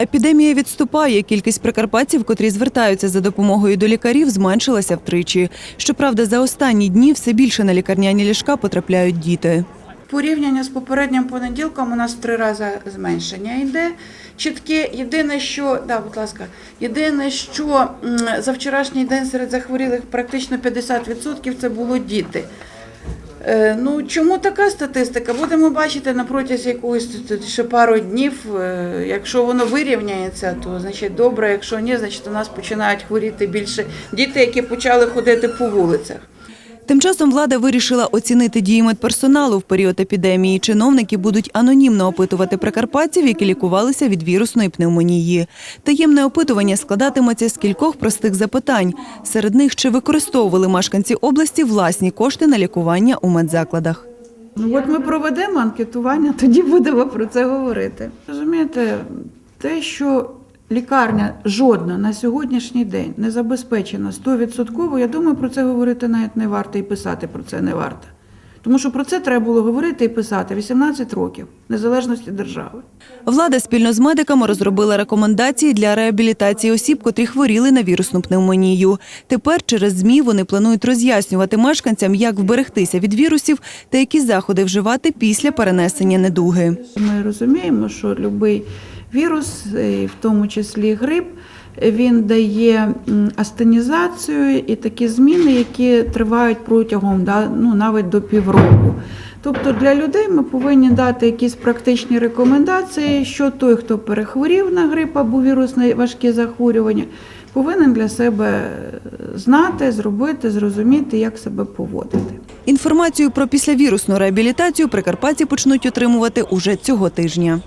Епідемія відступає. Кількість прикарпатців, котрі звертаються за допомогою до лікарів, зменшилася втричі. Щоправда, за останні дні все більше на лікарняні ліжка потрапляють діти. Порівняння з попереднім понеділком у нас три рази зменшення йде. Чітке, єдине, що да, будь ласка, єдине, що за вчорашній день серед захворілих практично 50% це було діти. Е, Ну чому така статистика? Будемо бачити на протязі якогось ще пару днів. Е, Якщо воно вирівняється, то значить добре. Якщо ні, значить у нас починають хворіти більше діти, які почали ходити по вулицях. Тим часом влада вирішила оцінити дії медперсоналу в період епідемії. Чиновники будуть анонімно опитувати прикарпатців, які лікувалися від вірусної пневмонії. Таємне опитування складатиметься з кількох простих запитань. Серед них чи використовували мешканці області власні кошти на лікування у медзакладах. Ну от ми проведемо анкетування, тоді будемо про це говорити. Розумієте, те, що лікарня жодна на сьогоднішній день не забезпечена 100%, я думаю, про це говорити навіть не варто і писати про це не варто. Тому що про це треба було говорити і писати 18 років незалежності держави. Влада спільно з медиками розробила рекомендації для реабілітації осіб, котрі хворіли на вірусну пневмонію. Тепер через ЗМІ вони планують роз'яснювати мешканцям, як вберегтися від вірусів та які заходи вживати після перенесення недуги. Ми розуміємо, що будь-який вірус, і в тому числі грип, він дає астенізацію і такі зміни, які тривають протягом да, ну, навіть до півроку. Тобто для людей ми повинні дати якісь практичні рекомендації, що той, хто перехворів на грип або вірусне важке захворювання, повинен для себе знати, зробити, зрозуміти, як себе поводити. Інформацію про післявірусну реабілітацію прикарпатці почнуть отримувати уже цього тижня.